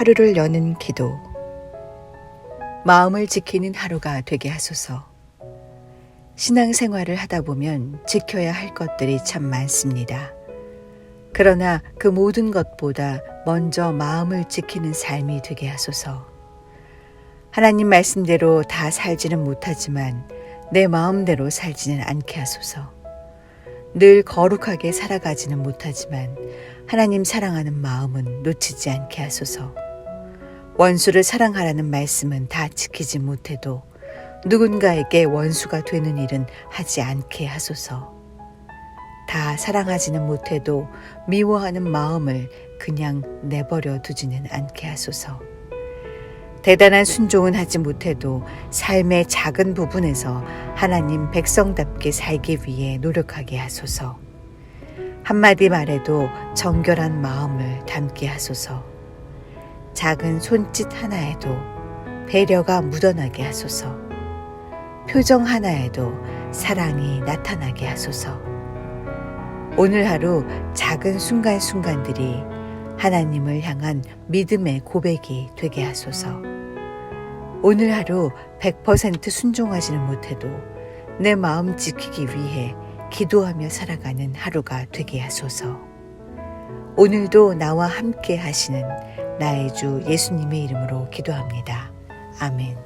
하루를 여는 기도. 마음을 지키는 하루가 되게 하소서. 신앙생활을 하다 보면 지켜야 할 것들이 참 많습니다. 그러나 그 모든 것보다 먼저 마음을 지키는 삶이 되게 하소서. 하나님 말씀대로 다 살지는 못하지만 내 마음대로 살지는 않게 하소서. 늘 거룩하게 살아가지는 못하지만 하나님 사랑하는 마음은 놓치지 않게 하소서. 원수를 사랑하라는 말씀은 다 지키지 못해도 누군가에게 원수가 되는 일은 하지 않게 하소서. 다 사랑하지는 못해도 미워하는 마음을 그냥 내버려 두지는 않게 하소서. 대단한 순종은 하지 못해도 삶의 작은 부분에서 하나님 백성답게 살기 위해 노력하게 하소서. 한마디 말에도 정결한 마음을 담게 하소서. 작은 손짓 하나에도 배려가 묻어나게 하소서. 표정 하나에도 사랑이 나타나게 하소서. 오늘 하루 작은 순간순간들이 하나님을 향한 믿음의 고백이 되게 하소서. 오늘 하루 100% 순종하지는 못해도 내 마음 지키기 위해 기도하며 살아가는 하루가 되게 하소서. 오늘도 나와 함께 하시는 나의 주 예수님의 이름으로 기도합니다. 아멘.